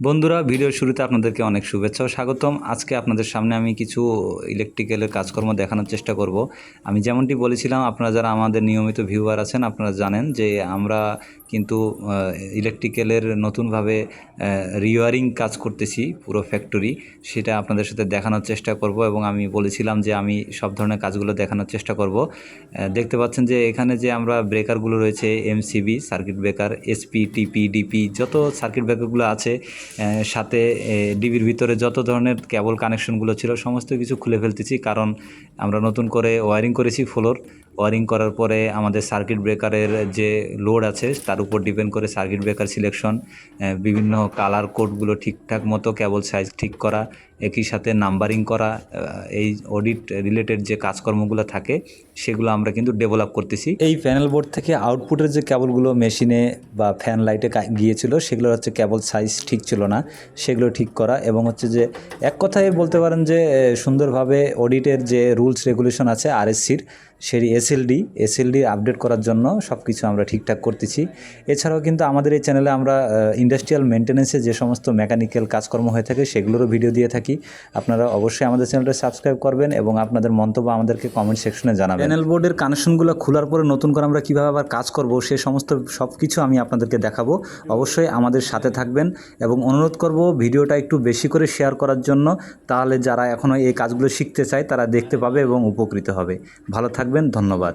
বন্ধুরা, ভিডিওর শুরুতে আপনাদেরকে অনেক শুভেচ্ছা ও স্বাগতম। আজকে আপনাদের সামনে আমি কিছু ইলেকট্রিক্যালের কাজকর্ম দেখানোর চেষ্টা করব। আমি যেমনটি বলেছিলাম, আপনারা যারা আমাদের নিয়মিত ভিউয়ার আছেন, আপনারা জানেন যে আমরা কিন্তু ইলেকট্রিক্যালের নতুনভাবে রিওয়ারিং কাজ করতেছি পুরো ফ্যাক্টরি সেটা আপনাদের সাথে দেখানোর চেষ্টা করব এবং আমি বলেছিলাম যে আমি সব ধরনের কাজগুলো দেখানোর চেষ্টা করব। দেখতে পাচ্ছেন যে এখানে যে আমরা ব্রেকারগুলো রয়েছে MCB circuit breaker SP TP DP যত সার্কিট ব্রেকারগুলো আছে সাথে ডিবির ভিতরে যত ধরনের কেবল কানেকশনগুলো ছিল, সমস্ত কিছু খুলে ফেলতেছি, কারণ আমরা নতুন করে ওয়ারিং করেছি ফ্লোর ওয়ারিং করার পরে আমাদের সার্কিট ব্রেকারের যে লোড আছে, তার উপর ডিপেন্ড করে সার্কিট ব্রেকার সিলেকশন বিভিন্ন কালার কোডগুলো ঠিকঠাক মতো কেবল সাইজ ঠিক করা, একই সাথে নাম্বারিং করা এই অডিট রিলেটেড যে কাজকর্মগুলো থাকে, সেগুলো আমরা কিন্তু ডেভেলপ করতেছি। এই প্যানেল বোর্ড থেকে আউটপুটের যে কেবলগুলো মেশিনে বা ফ্যান লাইটে গিয়েছিল সেগুলো হচ্ছে কেবল সাইজ ঠিক ছিল না, সেগুলো ঠিক করা এবং হচ্ছে যে এক কথায় বলতে পারেন যে সুন্দরভাবে অডিটের যে রুলস রেগুলেশন আছে আরএসসির সেই এসএলডি এসএলডি আপডেট করার জন্য সব কিছু আমরা ঠিকঠাক করতেছি। এছাড়াও কিন্তু আমাদের এই চ্যানেলে আমরা ইন্ডাস্ট্রিয়াল মেনটেন্যান্সে যে সমস্ত মেকানিক্যাল কাজকর্ম হয়ে থাকে সেগুলোরও ভিডিও দিয়ে থাকি। আপনারা অবশ্যই আমাদের চ্যানেলটা সাবস্ক্রাইব করবেন এবং আপনাদের মন্তব্য আমাদেরকে কমেন্ট সেকশনে জানাবেন। প্যানেল বোর্ডের কানেকশনগুলো খোলার পরে নতুন করে আমরা কীভাবে আবার কাজ করব, সে সমস্ত সব কিছু আমি আপনাদেরকে দেখাবো। অবশ্যই আমাদের সাথে থাকবেন এবং অনুরোধ করব ভিডিওটা একটু বেশি করে শেয়ার করার জন্য, তাহলে যারা এখনও এই কাজগুলো শিখতে চায় তারা দেখতে পাবে এবং উপকৃত হবে। ভালো থাকবেন, ধন্যবাদ।